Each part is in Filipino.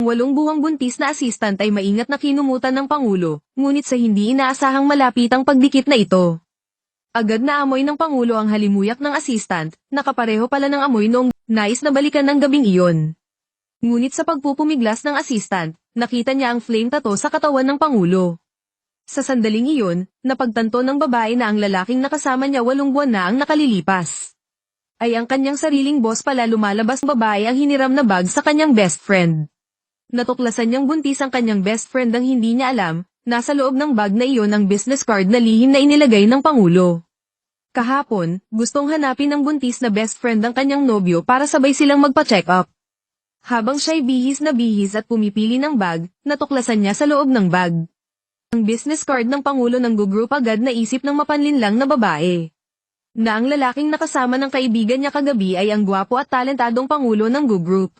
Walong buwang buntis na assistant ay maingat na kinumutan ng Pangulo, ngunit sa hindi inaasahang malapitang pagdikit na ito. Agad na amoy ng Pangulo ang halimuyak ng assistant, nakapareho pala ng amoy noong nais na balikan ng gabing iyon. Ngunit sa pagpupumiglas ng assistant, nakita niya ang flame tattoo sa katawan ng Pangulo. Sa sandaling iyon, napagtanto ng babae na ang lalaking nakasama niya walong buwan na ang nakalilipas. Ay ang kanyang sariling boss pala lumalabas babae ang hiniram na bag sa kanyang best friend. Natuklasan niyang buntis ang kanyang best friend ang hindi niya alam, nasa loob ng bag na iyon ang business card na lihim na inilagay ng Pangulo. Kahapon, gustong hanapin ng buntis na best friend ang kanyang nobyo para sabay silang magpa-check up. Habang siya'y bihis na bihis at pumipili ng bag, natuklasan niya sa loob ng bag. Ang business card ng Pangulo ng Gugroup agad na isip ng mapanlinlang na babae. Na ang lalaking nakasama ng kaibigan niya kagabi ay ang gwapo at talentadong Pangulo ng Gugroup.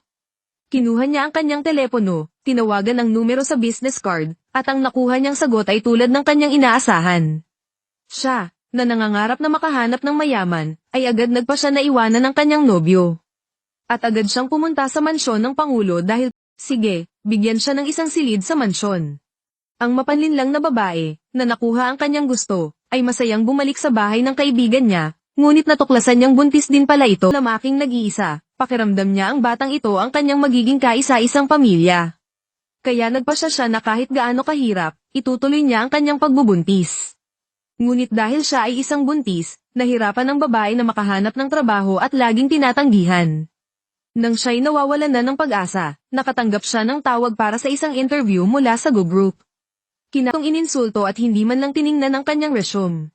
Kinuha niya ang kanyang telepono, tinawagan ang numero sa business card, at ang nakuha niyang sagot ay tulad ng kanyang inaasahan. Siya, na nangangarap na makahanap ng mayaman, ay agad nagpa siya na iwanan ng kanyang nobyo. At agad siyang pumunta sa mansyon ng Pangulo dahil, sige, bigyan siya ng isang silid sa mansyon. Ang mapanlinlang na babae, na nakuha ang kanyang gusto, ay masayang bumalik sa bahay ng kaibigan niya, ngunit natuklasan niyang buntis din pala ito. Lamaking nag-iisa, pakiramdam niya ang batang ito ang kanyang magiging kaisa-isang pamilya. Kaya nagpasya siya na kahit gaano kahirap, itutuloy niya ang kanyang pagbubuntis. Ngunit dahil siya ay isang buntis, nahirapan ang babae na makahanap ng trabaho at laging tinatanggihan. Nang siya'y nawawalan na ng pag-asa, nakatanggap siya ng tawag para sa isang interview mula sa Go Group. Kinatong ininsulto at hindi man lang tiningnan ang kanyang resume.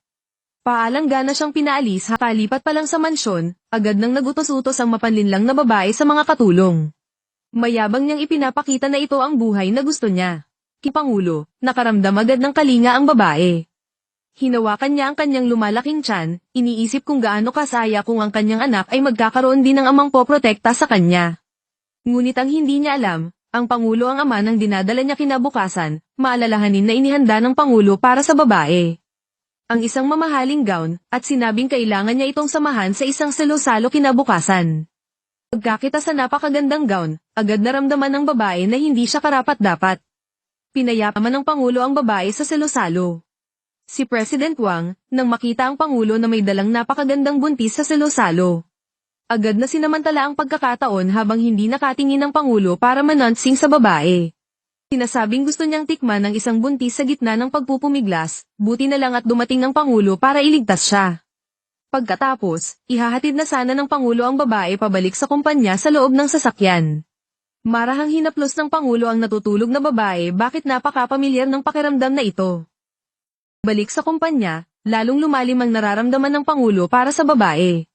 Paalanggana siyang pinaalis ha palipat pa lang sa mansyon, agad nang nagutos-utos ang mapanlinlang na babae sa mga katulong. Mayabang niyang ipinapakita na ito ang buhay na gusto niya. Kipangulo, nakaramdam agad ng kalinga ang babae. Hinawakan niya ang kanyang lumalaking tiyan, iniisip kung gaano kasaya kung ang kanyang anak ay magkakaroon din ng amang poprotekta sa kanya. Ngunit ang hindi niya alam, ang Pangulo ang ama ng dinadala niya kinabukasan, maalalahanin na inihanda ng Pangulo para sa babae. Ang isang mamahaling gown, at sinabing kailangan niya itong samahan sa isang salo-salo kinabukasan. Pagkakita sa napakagandang gown, agad naramdaman ng babae na hindi siya karapat-dapat. Pinayapaman ng Pangulo ang babae sa salo-salo. Si President Wang, nang makita ang Pangulo na may dalang napakagandang buntis sa salo-salo. Agad na sinamantala ang pagkakataon habang hindi nakatingin ng Pangulo para manansing sa babae. Sinasabing gusto niyang tikman ng isang buntis sa gitna ng pagpupumiglas, buti na lang at dumating ng Pangulo para iligtas siya. Pagkatapos, ihahatid na sana ng Pangulo ang babae pabalik sa kumpanya sa loob ng sasakyan. Marahang hinaplos ng Pangulo ang natutulog na babae bakit napakapamilyar ng pakiramdam na ito. Balik sa kumpanya, lalong lumalim ang nararamdaman ng Pangulo para sa babae.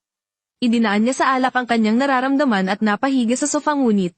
Idinaan niya sa alak ang kanyang nararamdaman at napahiga sa sofa ngunit,